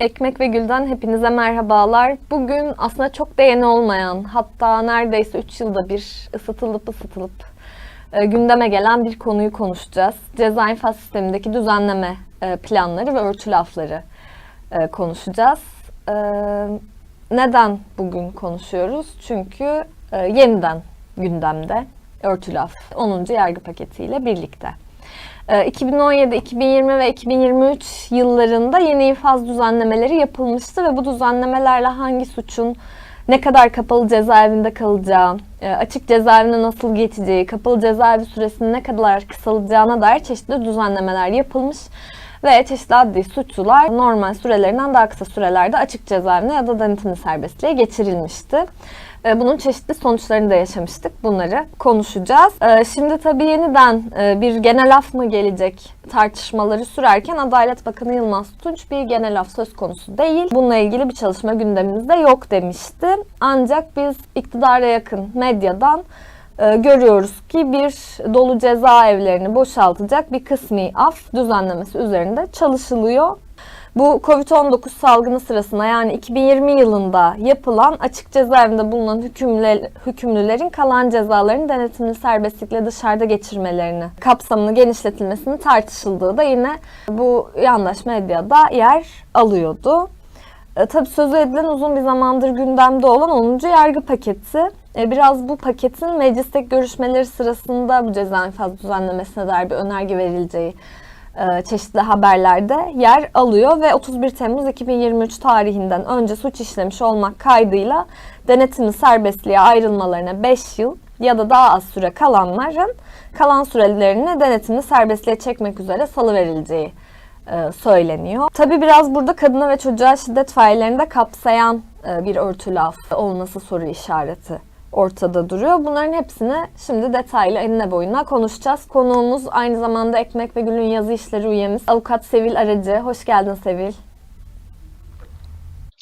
Ekmek ve Gül'den hepinize merhabalar. Bugün aslında çok da yeni olmayan, hatta neredeyse 3 yılda bir ısıtılıp ısıtılıp e, gündeme gelen bir konuyu konuşacağız. Ceza infaz sistemindeki düzenleme e, planları ve örtü lafları e, konuşacağız. E, neden bugün konuşuyoruz? Çünkü e, yeniden gündemde örtü laf 10. yargı paketiyle birlikte. Ee, 2017, 2020 ve 2023 yıllarında yeni infaz düzenlemeleri yapılmıştı ve bu düzenlemelerle hangi suçun ne kadar kapalı cezaevinde kalacağı, e, açık cezaevine nasıl geçeceği, kapalı cezaevi süresinin ne kadar kısalacağına dair çeşitli düzenlemeler yapılmış ve çeşitli adli suçlular normal sürelerinden daha kısa sürelerde açık cezaevine ya da denetimli serbestliğe geçirilmişti. E, Bunun çeşitli sonuçlarını da yaşamıştık. Bunları konuşacağız. E, Şimdi tabii yeniden e, bir genel af mı gelecek tartışmaları sürerken Adalet Bakanı Yılmaz Tunç bir genel af söz konusu değil. Bununla ilgili bir çalışma gündemimizde yok demişti. Ancak biz iktidara yakın medyadan e, görüyoruz ki bir dolu cezaevlerini boşaltacak bir kısmi af düzenlemesi üzerinde çalışılıyor. Bu Covid-19 salgını sırasında yani 2020 yılında yapılan açık cezaevinde bulunan hükümler, hükümlülerin kalan cezalarını denetimli serbestlikle dışarıda geçirmelerini, kapsamını genişletilmesini tartışıldığı da yine bu yandaş medyada yer alıyordu. E, tabii sözü edilen uzun bir zamandır gündemde olan 10. yargı paketi. E, biraz bu paketin meclisteki görüşmeleri sırasında bu ceza infaz düzenlemesine dair bir önerge verileceği e, çeşitli haberlerde yer alıyor ve 31 Temmuz 2023 tarihinden önce suç işlemiş olmak kaydıyla denetimli serbestliğe ayrılmalarına 5 yıl ya da daha az süre kalanların kalan sürelerini denetimli serbestliğe çekmek üzere salıverileceği e, söyleniyor. Tabi biraz burada kadına ve çocuğa şiddet faillerini de kapsayan bir örtü laf olması soru işareti ortada duruyor. Bunların hepsini şimdi detaylı enine boyuna konuşacağız. Konuğumuz aynı zamanda Ekmek ve Gül'ün yazı işleri üyemiz avukat Sevil Aracı. Hoş geldin Sevil.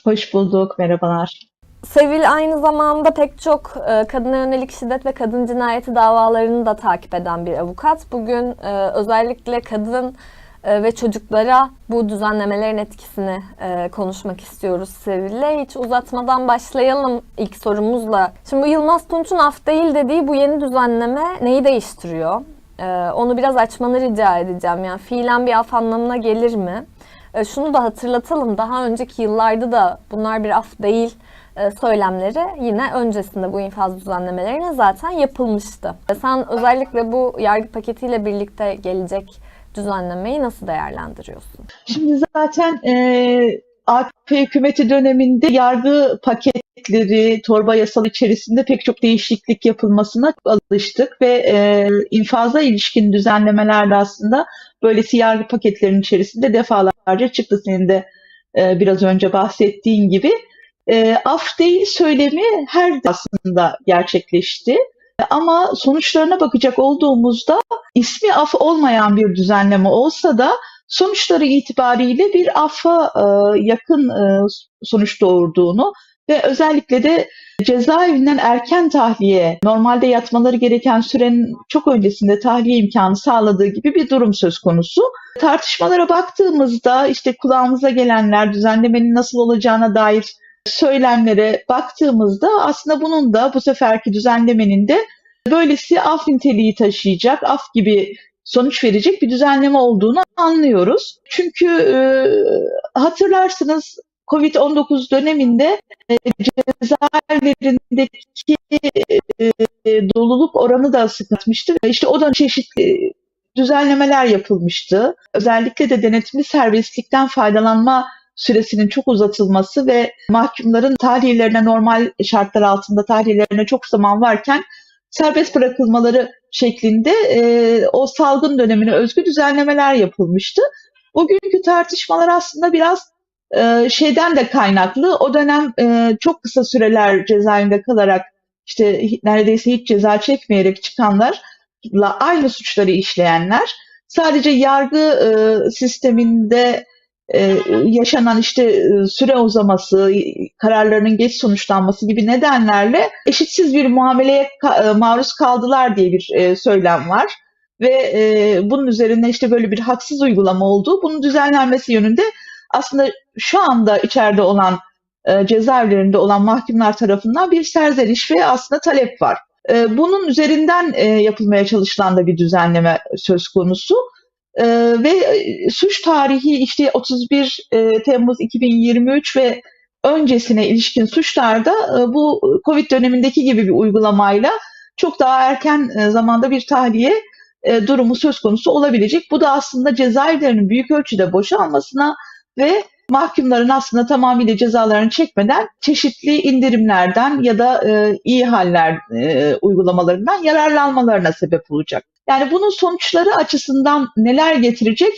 Hoş bulduk, merhabalar. Sevil aynı zamanda pek çok e, kadına yönelik şiddet ve kadın cinayeti davalarını da takip eden bir avukat. Bugün e, özellikle kadın e, ve çocuklara bu düzenlemelerin etkisini e, konuşmak istiyoruz Sevil'le. Hiç uzatmadan başlayalım ilk sorumuzla. Şimdi bu Yılmaz Tunç'un af değil dediği bu yeni düzenleme neyi değiştiriyor? E, onu biraz açmanı rica edeceğim. Yani fiilen bir af anlamına gelir mi? E, şunu da hatırlatalım. Daha önceki yıllarda da bunlar bir af değil e, söylemleri yine öncesinde bu infaz düzenlemelerine zaten yapılmıştı. Sen özellikle bu yargı paketiyle birlikte gelecek düzenlemeyi nasıl değerlendiriyorsun? Şimdi zaten e, AKP hükümeti döneminde yargı paketleri, torba yasal içerisinde pek çok değişiklik yapılmasına alıştık ve e, infaza ilişkin düzenlemeler de aslında böylesi yargı paketlerinin içerisinde defalarca çıktı senin de e, biraz önce bahsettiğin gibi. E, af değil söylemi her aslında gerçekleşti. Ama sonuçlarına bakacak olduğumuzda ismi af olmayan bir düzenleme olsa da sonuçları itibariyle bir affa e, yakın e, sonuç doğurduğunu ve özellikle de cezaevinden erken tahliye, normalde yatmaları gereken sürenin çok öncesinde tahliye imkanı sağladığı gibi bir durum söz konusu. Tartışmalara baktığımızda işte kulağımıza gelenler düzenlemenin nasıl olacağına dair söylemlere baktığımızda aslında bunun da bu seferki düzenlemenin de böylesi af niteliği taşıyacak, af gibi sonuç verecek bir düzenleme olduğunu anlıyoruz. Çünkü e, hatırlarsınız Covid-19 döneminde e, cezaevlerindeki e, doluluk oranı da sıkıntmıştı. İşte o da çeşitli düzenlemeler yapılmıştı. Özellikle de denetimli serbestlikten faydalanma süresinin çok uzatılması ve mahkumların tahliyelerine normal şartlar altında tahliyelerine çok zaman varken serbest bırakılmaları şeklinde e, o salgın dönemine özgü düzenlemeler yapılmıştı. Bugünkü tartışmalar aslında biraz e, şeyden de kaynaklı. O dönem e, çok kısa süreler cezaevinde kalarak işte neredeyse hiç ceza çekmeyerek çıkanlarla aynı suçları işleyenler sadece yargı e, sisteminde e, yaşanan işte e, süre uzaması, kararlarının geç sonuçlanması gibi nedenlerle eşitsiz bir muameleye e, maruz kaldılar diye bir e, söylem var. Ve bunun üzerine işte böyle bir haksız uygulama olduğu, bunun düzenlenmesi yönünde aslında şu anda içeride olan cezaevlerinde olan mahkumlar tarafından bir serzeniş ve aslında talep var. Bunun üzerinden yapılmaya çalışılan da bir düzenleme söz konusu. E, ve suç tarihi işte 31 e, Temmuz 2023 ve öncesine ilişkin suçlarda e, bu Covid dönemindeki gibi bir uygulamayla çok daha erken e, zamanda bir tahliye e, durumu söz konusu olabilecek. Bu da aslında cezaevlerinin büyük ölçüde boşalmasına ve mahkumların aslında tamamıyla cezalarını çekmeden çeşitli indirimlerden ya da e, iyi haller e, uygulamalarından yararlanmalarına sebep olacak. Yani bunun sonuçları açısından neler getirecek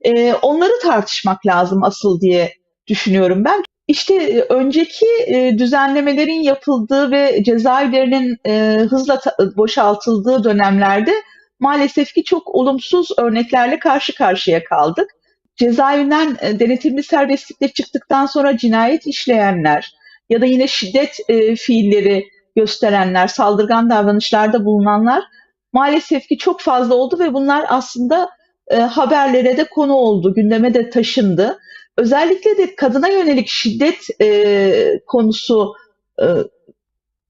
e, onları tartışmak lazım asıl diye düşünüyorum ben. İşte e, önceki e, düzenlemelerin yapıldığı ve cezaevlerinin e, hızla boşaltıldığı dönemlerde maalesef ki çok olumsuz örneklerle karşı karşıya kaldık. Cezaevinden e, denetimli serbestlikle çıktıktan sonra cinayet işleyenler ya da yine şiddet e, fiilleri gösterenler, saldırgan davranışlarda bulunanlar maalesef ki çok fazla oldu ve bunlar aslında e, haberlere de konu oldu, gündeme de taşındı. Özellikle de kadına yönelik şiddet e, konusu e,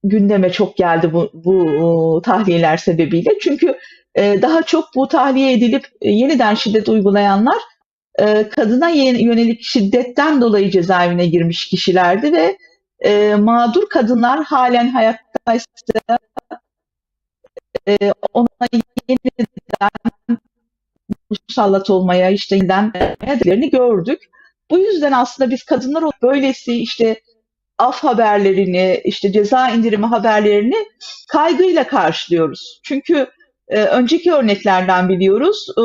gündeme çok geldi bu, bu e, tahliyeler sebebiyle. Çünkü e, daha çok bu tahliye edilip e, yeniden şiddet uygulayanlar e, kadına yönelik şiddetten dolayı cezaevine girmiş kişilerdi ve e, mağdur kadınlar halen hayattaysa e, ona yeniden musallat olmaya işte yeniden hedeflerini gördük. Bu yüzden aslında biz kadınlar böylesi işte af haberlerini, işte ceza indirimi haberlerini kaygıyla karşılıyoruz. Çünkü e, önceki örneklerden biliyoruz. E,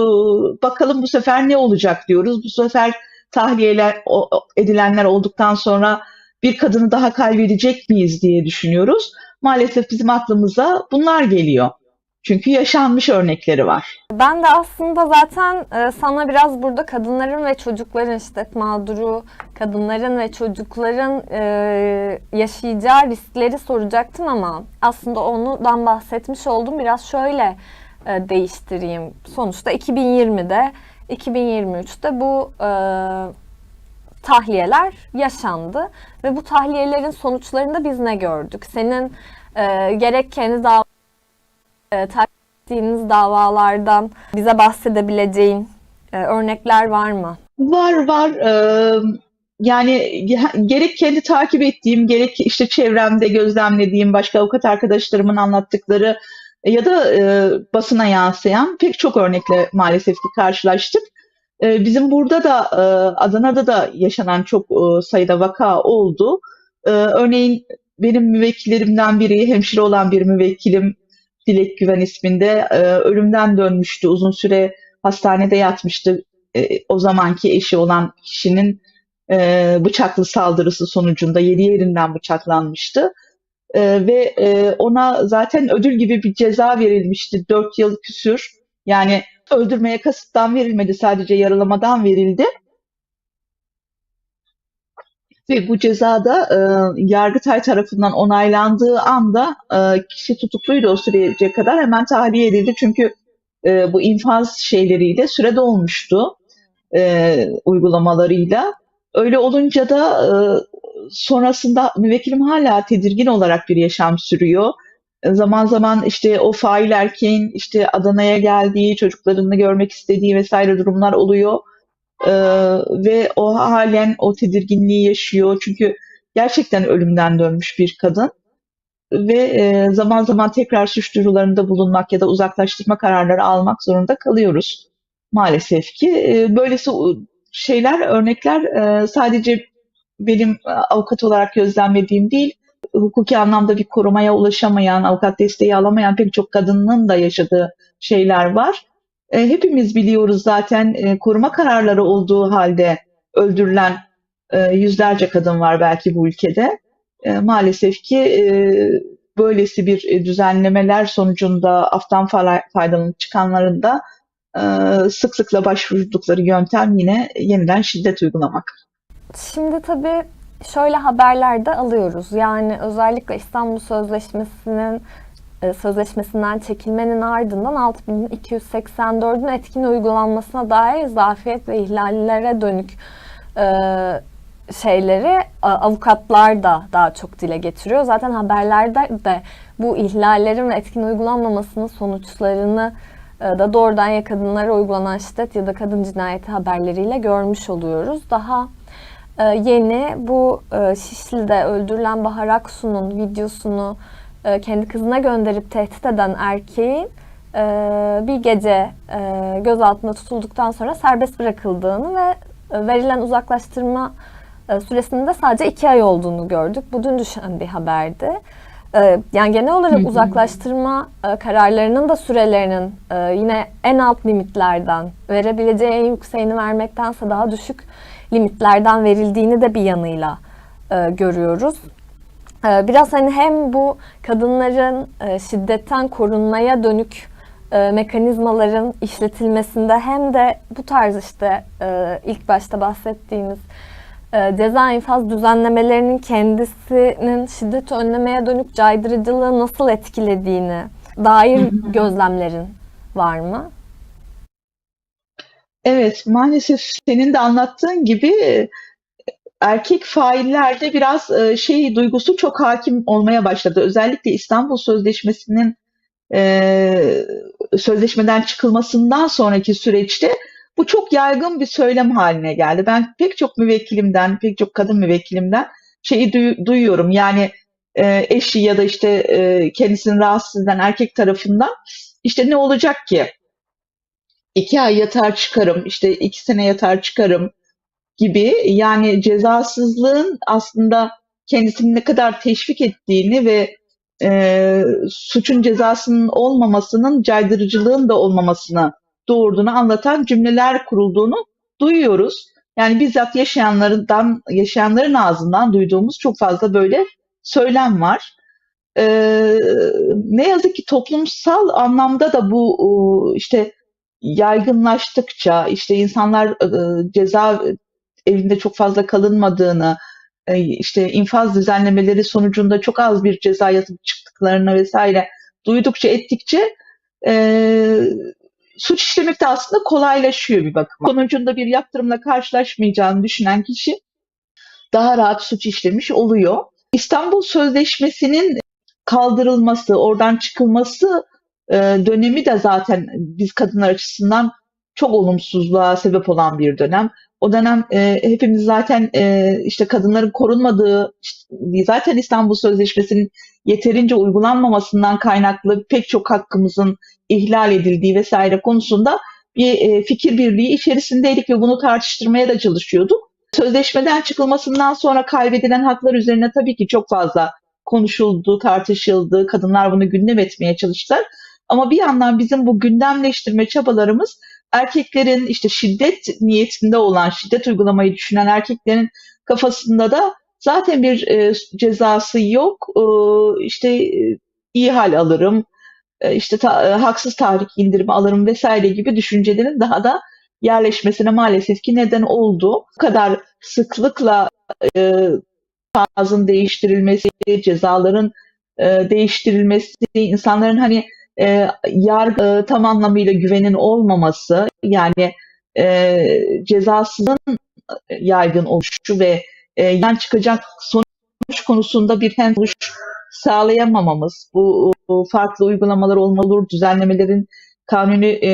bakalım bu sefer ne olacak diyoruz. Bu sefer tahliyeler o, edilenler olduktan sonra bir kadını daha kaybedecek miyiz diye düşünüyoruz. Maalesef bizim aklımıza bunlar geliyor. Çünkü yaşanmış örnekleri var. Ben de aslında zaten e, sana biraz burada kadınların ve çocukların şiddet mağduru kadınların ve çocukların e, yaşayacağı riskleri soracaktım ama aslında ondan bahsetmiş oldum. Biraz şöyle e, değiştireyim. Sonuçta 2020'de 2023'te bu tahliyeler yaşandı ve bu tahliyelerin sonuçlarında biz ne gördük? Senin gerek kendi dav e, takip ettiğiniz davalardan bize bahsedebileceğin e, örnekler var mı? Var var. Ee, yani ge- gerek kendi takip ettiğim, gerek işte çevremde gözlemlediğim başka avukat arkadaşlarımın anlattıkları ya da e, basına yansıyan pek çok örnekle maalesef ki karşılaştık. E, bizim burada da e, Adana'da da yaşanan çok e, sayıda vaka oldu. E, örneğin benim müvekkillerimden biri hemşire olan bir müvekkilim Dilek Güven isminde e, ölümden dönmüştü. Uzun süre hastanede yatmıştı. E, o zamanki eşi olan kişinin e, bıçaklı saldırısı sonucunda yedi yerinden bıçaklanmıştı. E, ve e, ona zaten ödül gibi bir ceza verilmişti. Dört yıl küsür. Yani öldürmeye kasıttan verilmedi sadece yaralamadan verildi. Ve bu cezada e, Yargıtay tarafından onaylandığı anda e, kişi tutukluydu o sürece kadar hemen tahliye edildi. Çünkü e, bu infaz şeyleriyle süre dolmuştu e, uygulamalarıyla. Öyle olunca da e, sonrasında müvekkilim hala tedirgin olarak bir yaşam sürüyor. E, zaman zaman işte o fail erkeğin işte Adana'ya geldiği, çocuklarını görmek istediği vesaire durumlar oluyor. Ee, ve o halen o tedirginliği yaşıyor. Çünkü gerçekten ölümden dönmüş bir kadın ve e, zaman zaman tekrar suç duyurularında bulunmak ya da uzaklaştırma kararları almak zorunda kalıyoruz maalesef ki. E, böylesi şeyler, örnekler e, sadece benim e, avukat olarak gözlemlediğim değil, hukuki anlamda bir korumaya ulaşamayan, avukat desteği alamayan pek çok kadının da yaşadığı şeyler var. E, hepimiz biliyoruz zaten e, koruma kararları olduğu halde öldürülen e, yüzlerce kadın var belki bu ülkede. E, maalesef ki e, böylesi bir düzenlemeler sonucunda aftan faydalanıp çıkanların da e, sıklıkla başvurdukları yöntem yine yeniden şiddet uygulamak. Şimdi tabii şöyle haberler de alıyoruz. Yani özellikle İstanbul Sözleşmesi'nin sözleşmesinden çekilmenin ardından 6284'ün etkin uygulanmasına dair zafiyet ve ihlallere dönük e, şeyleri avukatlar da daha çok dile getiriyor. Zaten haberlerde de bu ihlallerin ve etkin uygulanmamasının sonuçlarını e, da doğrudan ya kadınlara uygulanan şiddet ya da kadın cinayeti haberleriyle görmüş oluyoruz. Daha e, yeni bu e, Şişli'de öldürülen Bahar Aksu'nun videosunu e, kendi kızına gönderip tehdit eden erkeğin e, bir gece e, gözaltında tutulduktan sonra serbest bırakıldığını ve e, verilen uzaklaştırma e, süresinin de sadece iki ay olduğunu gördük. Bu dün düşen bir haberdi. E, Yani genel olarak uzaklaştırma e, kararlarının da sürelerinin e, yine en alt limitlerden verebileceği en yükseğini vermektense daha düşük limitlerden verildiğini de bir yanıyla e, görüyoruz. E, Biraz hani hem bu kadınların e, şiddetten korunmaya dönük e, mekanizmaların işletilmesinde hem de bu tarz işte e, ilk başta bahsettiğimiz ceza infaz düzenlemelerinin kendisinin şiddeti önlemeye dönük caydırıcılığı nasıl etkilediğini dair gözlemlerin var mı? Evet, maalesef senin de anlattığın gibi erkek faillerde biraz e, şey duygusu çok hakim olmaya başladı. Özellikle İstanbul Sözleşmesi'nin e, sözleşmeden çıkılmasından sonraki süreçte bu çok yaygın bir söylem haline geldi. Ben pek çok müvekkilimden, pek çok kadın müvekkilimden şeyi duy- duyuyorum. Yani e, eşi ya da işte e, kendisini rahatsız eden erkek tarafından işte ne olacak ki? iki ay yatar çıkarım, işte iki sene yatar çıkarım gibi yani cezasızlığın aslında kendisini ne kadar teşvik ettiğini ve e, suçun cezasının olmamasının caydırıcılığın da olmamasını doğurduğunu anlatan cümleler kurulduğunu duyuyoruz. Yani bizzat yaşayanlardan, yaşayanların ağzından duyduğumuz çok fazla böyle söylem var. Ee, ne yazık ki toplumsal anlamda da bu işte yaygınlaştıkça işte insanlar e, ceza evinde çok fazla kalınmadığını e, işte infaz düzenlemeleri sonucunda çok az bir ceza yatıp çıktıklarını vesaire duydukça ettikçe e, suç işlemek de aslında kolaylaşıyor bir bakıma. Sonucunda bir yaptırımla karşılaşmayacağını düşünen kişi daha rahat suç işlemiş oluyor. İstanbul Sözleşmesi'nin kaldırılması, oradan çıkılması e, dönemi de zaten biz kadınlar açısından çok olumsuzluğa sebep olan bir dönem. O dönem e, hepimiz zaten e, işte kadınların korunmadığı, zaten İstanbul Sözleşmesi'nin yeterince uygulanmamasından kaynaklı pek çok hakkımızın ihlal edildiği vesaire konusunda bir e, fikir birliği içerisindeydik ve bunu tartıştırmaya da çalışıyorduk. Sözleşmeden çıkılmasından sonra kaybedilen haklar üzerine tabii ki çok fazla konuşuldu, tartışıldı. Kadınlar bunu gündem etmeye çalıştılar. Ama bir yandan bizim bu gündemleştirme çabalarımız erkeklerin işte şiddet niyetinde olan, şiddet uygulamayı düşünen erkeklerin kafasında da zaten bir e, cezası yok. E, işte e, iyi hal alırım, e, işte ta- e, haksız tahrik indirimi alırım vesaire gibi düşüncelerin daha da yerleşmesine maalesef ki neden oldu. Bu kadar sıklıkla e, tarzın değiştirilmesi, cezaların e, değiştirilmesi, insanların hani e, yargı e, tam anlamıyla güvenin olmaması, yani e, cezasının yaygın oluşu ve e, yan çıkacak sonuç konusunda bir sonuç sağlayamamamız, bu, bu farklı uygulamalar olmalı olur, düzenlemelerin kanuni e,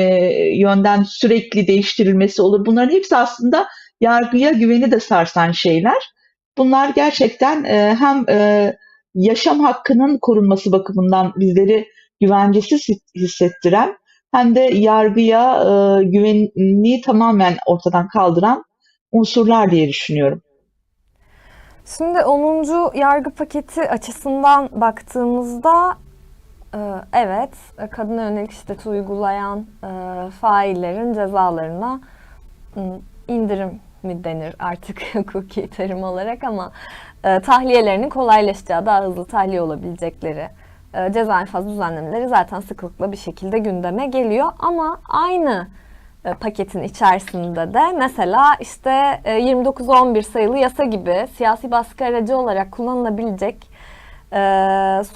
yönden sürekli değiştirilmesi olur. Bunların hepsi aslında yargıya güveni de sarsan şeyler. Bunlar gerçekten e, hem e, yaşam hakkının korunması bakımından bizleri güvencesiz hissettiren hem de yargıya e, güveni tamamen ortadan kaldıran unsurlar diye düşünüyorum. Şimdi 10. yargı paketi açısından baktığımızda e, evet kadına yönelik şiddet uygulayan e, faillerin cezalarına indirim mi denir artık hukuki terim olarak ama e, tahliyelerinin kolaylaşacağı, daha hızlı tahliye olabilecekleri e, ceza infaz düzenlemeleri zaten sıklıkla bir şekilde gündeme geliyor. Ama aynı e, paketin içerisinde de mesela işte e, 2911 sayılı yasa gibi siyasi baskı aracı olarak kullanılabilecek e,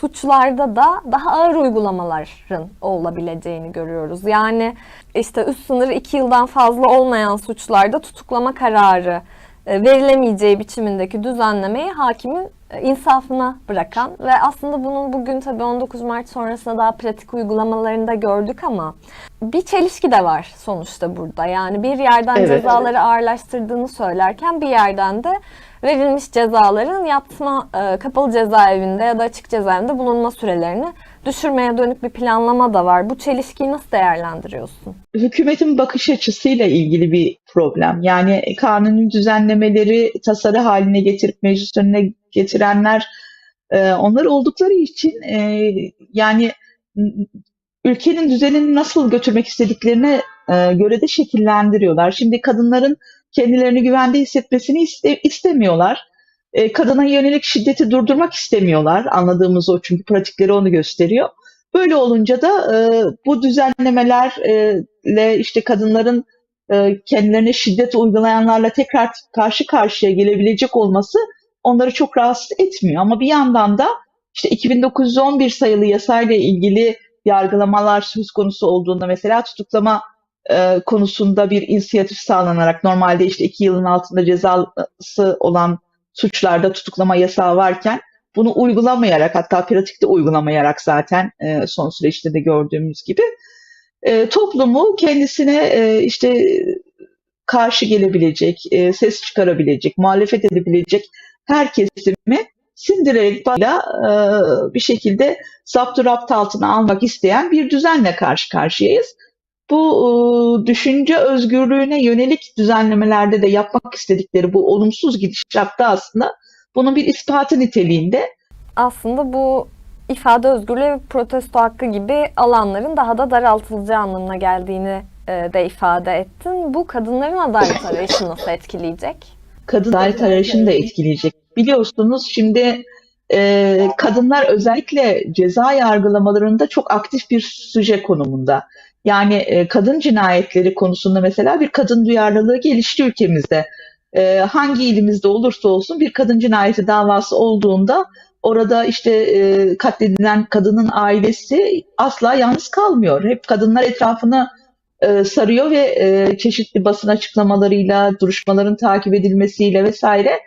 suçlarda da daha ağır uygulamaların olabileceğini görüyoruz. Yani işte üst sınırı 2 yıldan fazla olmayan suçlarda tutuklama kararı e, verilemeyeceği biçimindeki düzenlemeyi hakimin e, insafına bırakan ve aslında bunun bugün tabii 19 Mart sonrasında daha pratik uygulamalarında gördük ama bir çelişki de var sonuçta burada. Yani bir yerden Evet. cezaları ağırlaştırdığını söylerken bir yerden de verilmiş cezaların yatma e, kapalı cezaevinde ya da açık cezaevinde bulunma sürelerini düşürmeye dönük bir planlama da var. Bu çelişkiyi nasıl değerlendiriyorsun? hükümetin bakış açısıyla ilgili bir problem. Yani kanuni düzenlemeleri tasarı haline getirip meclis önüne getirenler e, onlar oldukları için e, yani ülkenin düzenini nasıl götürmek istediklerine e, göre de şekillendiriyorlar. Şimdi kadınların kendilerini güvende hissetmesini iste- istemiyorlar. E, kadına yönelik şiddeti durdurmak istemiyorlar. Anladığımız o çünkü pratikleri onu gösteriyor. Böyle olunca da e, bu düzenlemelerle işte kadınların e, kendilerine şiddet uygulayanlarla tekrar karşı karşıya gelebilecek olması onları çok rahatsız etmiyor. Ama bir yandan da işte 2911 sayılı yasayla ilgili yargılamalar söz konusu olduğunda mesela tutuklama e, konusunda bir inisiyatif sağlanarak normalde işte iki yılın altında cezası olan suçlarda tutuklama yasağı varken bunu uygulamayarak hatta pratikte uygulamayarak zaten e, son süreçte de gördüğümüz gibi e, toplumu kendisine e, işte karşı gelebilecek, e, ses çıkarabilecek, muhalefet edebilecek her kesimi sindirerek bana e, bir şekilde zapturapt altına almak isteyen bir düzenle karşı karşıyayız. Bu e, düşünce özgürlüğüne yönelik düzenlemelerde de yapmak istedikleri bu olumsuz gidişatta aslında bunun bir ispatı niteliğinde Aslında bu ifade özgürlüğü ve protesto hakkı gibi alanların daha da daraltılacağı anlamına geldiğini e, de ifade ettin. Bu kadınların adalet arayışını nasıl etkileyecek? kadın adalet arayışını da etkileyecek. Biliyorsunuz şimdi e, kadınlar özellikle ceza yargılamalarında çok aktif bir süje konumunda. Yani e, kadın cinayetleri konusunda mesela bir kadın duyarlılığı gelişti ülkemizde. E, hangi ilimizde olursa olsun bir kadın cinayeti davası olduğunda orada işte e, katledilen kadının ailesi asla yalnız kalmıyor. Hep kadınlar etrafını e, sarıyor ve çeşitli basın açıklamalarıyla, duruşmaların takip edilmesiyle vesaire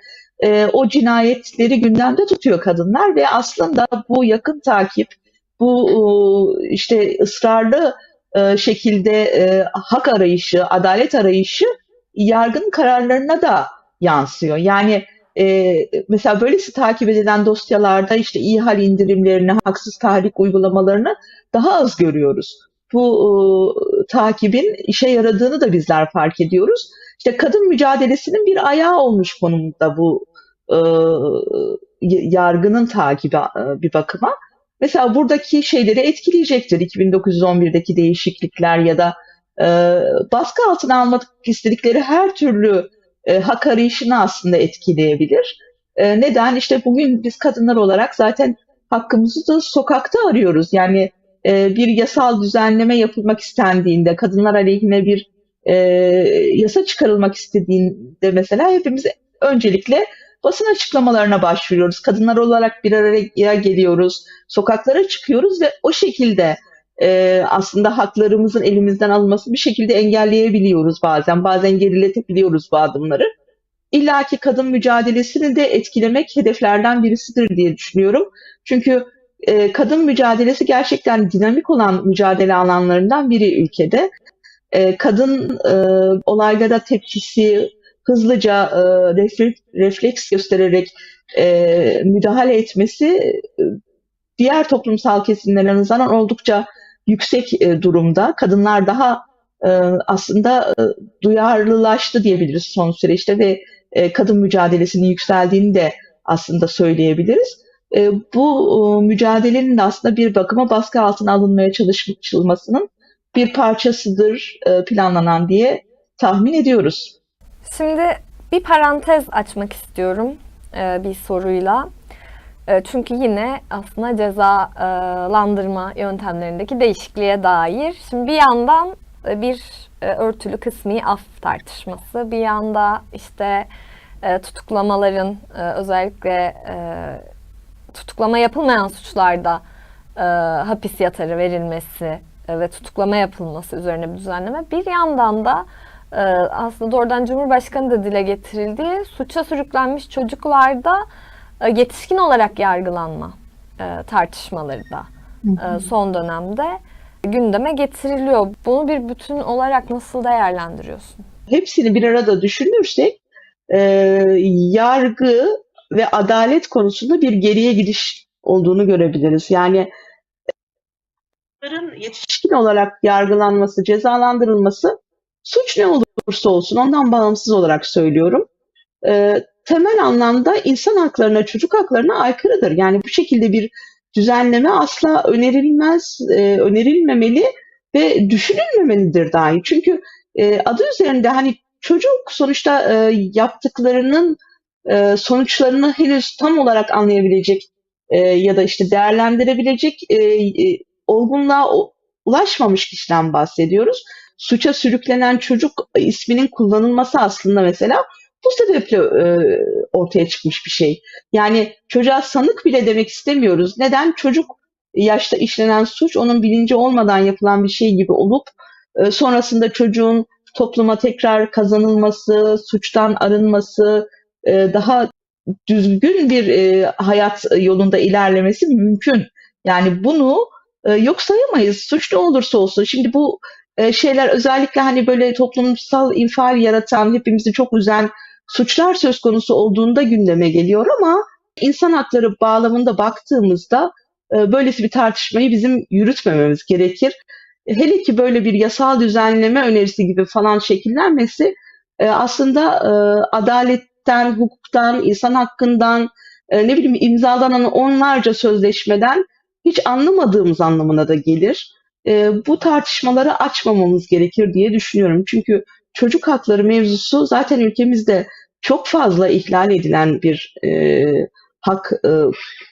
o cinayetleri gündemde tutuyor kadınlar ve aslında bu yakın takip, bu işte ısrarlı e, şekilde e, hak arayışı, adalet arayışı yargının kararlarına da yansıyor. Yani e, mesela böylesi takip edilen dosyalarda işte iyi hal indirimlerini, haksız tahrik uygulamalarını daha az görüyoruz bu e, takibin işe yaradığını da bizler fark ediyoruz. İşte kadın mücadelesinin bir ayağı olmuş konumda bu e, yargının takibi e, bir bakıma. Mesela buradaki şeyleri etkileyecektir. 2911'deki değişiklikler ya da e, baskı altına almak istedikleri her türlü e, hak arayışını aslında etkileyebilir. E, neden? İşte bugün biz kadınlar olarak zaten hakkımızı da sokakta arıyoruz. Yani e, bir yasal düzenleme yapılmak istendiğinde, kadınlar aleyhine bir e, yasa çıkarılmak istediğinde mesela hepimiz öncelikle basın açıklamalarına başvuruyoruz. Kadınlar olarak bir araya geliyoruz, sokaklara çıkıyoruz ve o şekilde e, aslında haklarımızın elimizden alınması bir şekilde engelleyebiliyoruz bazen. Bazen geriletebiliyoruz bu adımları. İlla ki kadın mücadelesini de etkilemek hedeflerden birisidir diye düşünüyorum. Çünkü e, kadın mücadelesi gerçekten dinamik olan mücadele alanlarından biri ülkede. E, kadın e, olaylara tepkisi hızlıca e, refle- refleks göstererek e, müdahale etmesi e, diğer toplumsal kesimlere nazaran oldukça yüksek e, durumda. Kadınlar daha e, aslında e, duyarlılaştı diyebiliriz son süreçte ve e, kadın mücadelesinin yükseldiğini de aslında söyleyebiliriz. E, bu e, mücadelenin de aslında bir bakıma baskı altına alınmaya çalışılmasının bir parçasıdır e, planlanan diye tahmin ediyoruz. Şimdi bir parantez açmak istiyorum e, bir soruyla. E, çünkü yine aslında cezalandırma yöntemlerindeki değişikliğe dair. Şimdi bir yandan e, bir e, örtülü kısmi af tartışması, bir yanda işte e, tutuklamaların özellikle tutuklama yapılmayan suçlarda hapis yatarı verilmesi ve tutuklama yapılması üzerine bir düzenleme. Bir yandan da aslında doğrudan Cumhurbaşkanı da dile getirildiği suça sürüklenmiş çocuklarda e, yetişkin olarak yargılanma e, tartışmaları da e, son dönemde gündeme getiriliyor. Bunu bir bütün olarak nasıl değerlendiriyorsun? Hepsini bir arada düşünürsek e, yargı ve adalet konusunda bir geriye gidiş olduğunu görebiliriz. Yani çocukların yetişkin olarak yargılanması, cezalandırılması suç ne olursa olsun ondan bağımsız olarak söylüyorum. E, temel anlamda insan haklarına, çocuk haklarına aykırıdır. Yani bu şekilde bir düzenleme asla önerilmez, e, önerilmemeli ve düşünülmemelidir dahi. Çünkü e, adı üzerinde hani çocuk sonuçta e, yaptıklarının e, sonuçlarını henüz tam olarak anlayabilecek e, ya da işte değerlendirebilecek e, e, olgunluğa ulaşmamış kişiden bahsediyoruz. Suça sürüklenen çocuk isminin kullanılması aslında mesela bu sebeple e, ortaya çıkmış bir şey. Yani çocuğa sanık bile demek istemiyoruz. Neden? Çocuk yaşta işlenen suç onun bilinci olmadan yapılan bir şey gibi olup e, sonrasında çocuğun topluma tekrar kazanılması, suçtan arınması, e, daha düzgün bir e, hayat yolunda ilerlemesi mümkün. Yani bunu e, yok sayamayız. Suç ne olursa olsun. Şimdi bu e, şeyler özellikle hani böyle toplumsal infial yaratan, hepimizi çok üzen suçlar söz konusu olduğunda gündeme geliyor ama insan hakları bağlamında baktığımızda e, böylesi bir tartışmayı bizim yürütmememiz gerekir. Hele ki böyle bir yasal düzenleme önerisi gibi falan şekillenmesi e, aslında adaletten, hukuktan, insan hakkından, ne bileyim imzalanan onlarca sözleşmeden hiç anlamadığımız anlamına da gelir. E, bu tartışmaları açmamamız gerekir diye düşünüyorum. Çünkü çocuk hakları mevzusu zaten ülkemizde çok fazla ihlal edilen bir e, hak e,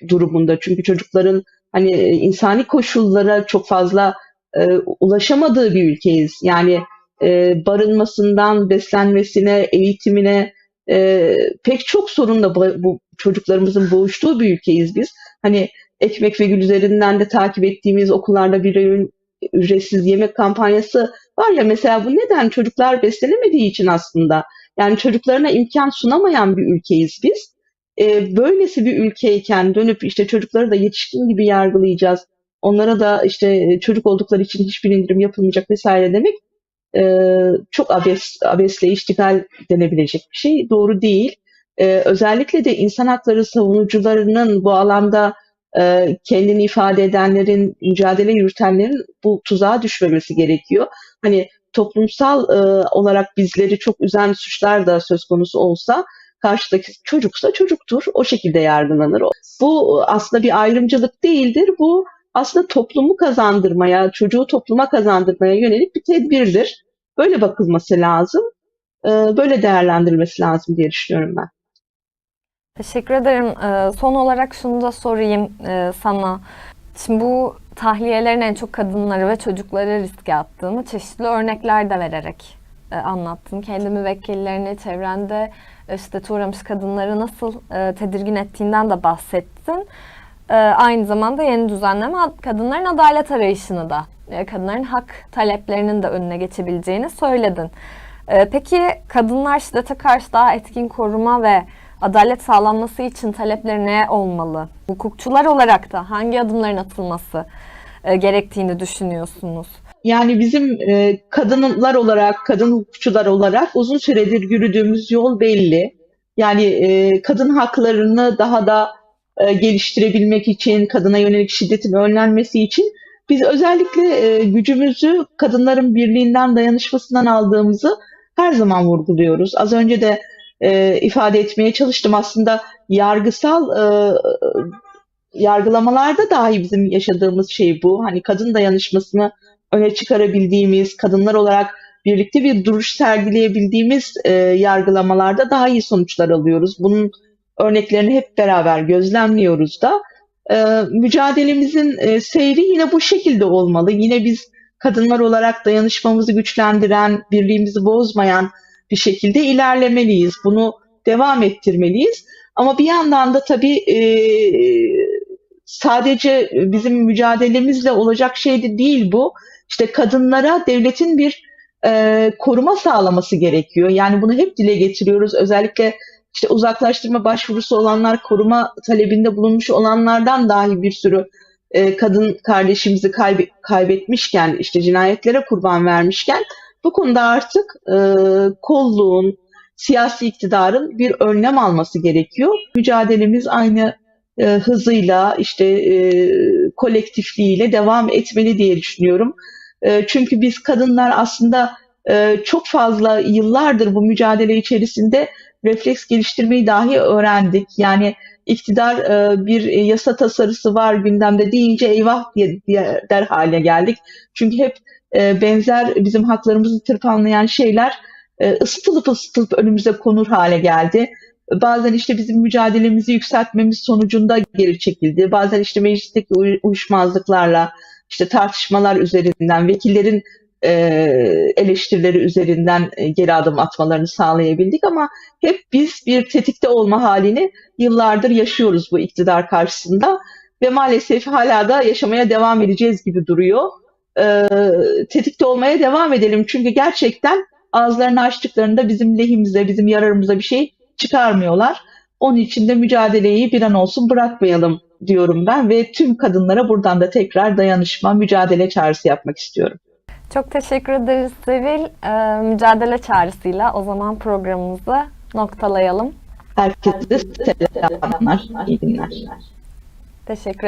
durumunda. Çünkü çocukların hani insani koşullara çok fazla e, ulaşamadığı bir ülkeyiz. Yani e, barınmasından beslenmesine, eğitimine e, pek çok sorunla bu, çocuklarımızın boğuştuğu bir ülkeyiz biz. Hani ekmek ve gül üzerinden de takip ettiğimiz okullarda bir ücretsiz yemek kampanyası var ya mesela bu neden çocuklar beslenemediği için aslında yani çocuklarına imkan sunamayan bir ülkeyiz biz. E, böylesi bir ülkeyken dönüp işte çocukları da yetişkin gibi yargılayacağız. Onlara da işte çocuk oldukları için hiçbir indirim yapılmayacak vesaire demek e, çok abes, abesle iştigal denebilecek bir şey. Doğru değil. E, özellikle de insan hakları savunucularının bu alanda e, kendini ifade edenlerin, mücadele yürütenlerin bu tuzağa düşmemesi gerekiyor. Hani toplumsal e, olarak bizleri çok üzen suçlar da söz konusu olsa karşıdaki çocuksa çocuktur. O şekilde yargılanır. Bu aslında bir ayrımcılık değildir. Bu aslında toplumu kazandırmaya, çocuğu topluma kazandırmaya yönelik bir tedbirdir. Böyle bakılması lazım. E, böyle değerlendirilmesi lazım diye düşünüyorum ben. Teşekkür ederim. Ee, son olarak şunu da sorayım e, sana. Şimdi bu tahliyelerin en çok kadınları ve çocukları riske attığını çeşitli örnekler de vererek e, anlattın. Kendi müvekkillerini, çevrende şiddete uğramış kadınları nasıl e, tedirgin ettiğinden de bahsettin. Aynı zamanda yeni düzenleme ad- kadınların adalet arayışını da, kadınların hak taleplerinin de önüne geçebileceğini söyledin. Peki kadınlar şiddete karşı daha etkin koruma ve adalet sağlanması için talepleri ne olmalı? Hukukçular olarak da hangi adımların atılması e, gerektiğini düşünüyorsunuz? Yani bizim e, kadınlar olarak, kadın hukukçular olarak uzun süredir yürüdüğümüz yol belli. Yani e, kadın haklarını daha da geliştirebilmek için, kadına yönelik şiddetin önlenmesi için biz özellikle gücümüzü kadınların birliğinden, dayanışmasından aldığımızı her zaman vurguluyoruz. Az önce de e, ifade etmeye çalıştım. Aslında yargısal e, yargılamalarda dahi bizim yaşadığımız şey bu. Hani kadın dayanışmasını öne çıkarabildiğimiz, kadınlar olarak birlikte bir duruş sergileyebildiğimiz e, yargılamalarda daha iyi sonuçlar alıyoruz. Bunun örneklerini hep beraber gözlemliyoruz da. E, mücadelemizin e, seyri yine bu şekilde olmalı. Yine biz kadınlar olarak dayanışmamızı güçlendiren, birliğimizi bozmayan bir şekilde ilerlemeliyiz. Bunu devam ettirmeliyiz. Ama bir yandan da tabii e, sadece bizim mücadelemizle olacak şey de değil bu. İşte kadınlara devletin bir e, koruma sağlaması gerekiyor. Yani bunu hep dile getiriyoruz. Özellikle işte uzaklaştırma başvurusu olanlar, koruma talebinde bulunmuş olanlardan dahi bir sürü e, kadın kardeşimizi kaybe- kaybetmişken, işte cinayetlere kurban vermişken bu konuda artık e, kolluğun, siyasi iktidarın bir önlem alması gerekiyor. Mücadelemiz aynı e, hızıyla, işte e, kolektifliğiyle devam etmeli diye düşünüyorum. E, çünkü biz kadınlar aslında e, çok fazla yıllardır bu mücadele içerisinde refleks geliştirmeyi dahi öğrendik. Yani iktidar e, bir yasa tasarısı var gündemde deyince eyvah diye, diye der hale geldik. Çünkü hep e, benzer bizim haklarımızı tırpanlayan şeyler e, ısıtılıp ısıtılıp önümüze konur hale geldi. Bazen işte bizim mücadelemizi yükseltmemiz sonucunda geri çekildi. Bazen işte meclisteki uy- uyuşmazlıklarla, işte tartışmalar üzerinden, vekillerin e, eleştirileri üzerinden e, geri adım atmalarını sağlayabildik ama hep biz bir tetikte olma halini yıllardır yaşıyoruz bu iktidar karşısında ve maalesef hala da yaşamaya devam edeceğiz gibi duruyor. E, tetikte olmaya devam edelim çünkü gerçekten ağızlarını açtıklarında bizim lehimize, bizim yararımıza bir şey çıkarmıyorlar. Onun için de mücadeleyi bir an olsun bırakmayalım diyorum ben ve tüm kadınlara buradan da tekrar dayanışma, mücadele çağrısı yapmak istiyorum. Çok teşekkür ederiz Sevil. Ee, mücadele çağrısıyla o zaman programımızı noktalayalım. Herkese selamlar, iyi günler. Teşekkür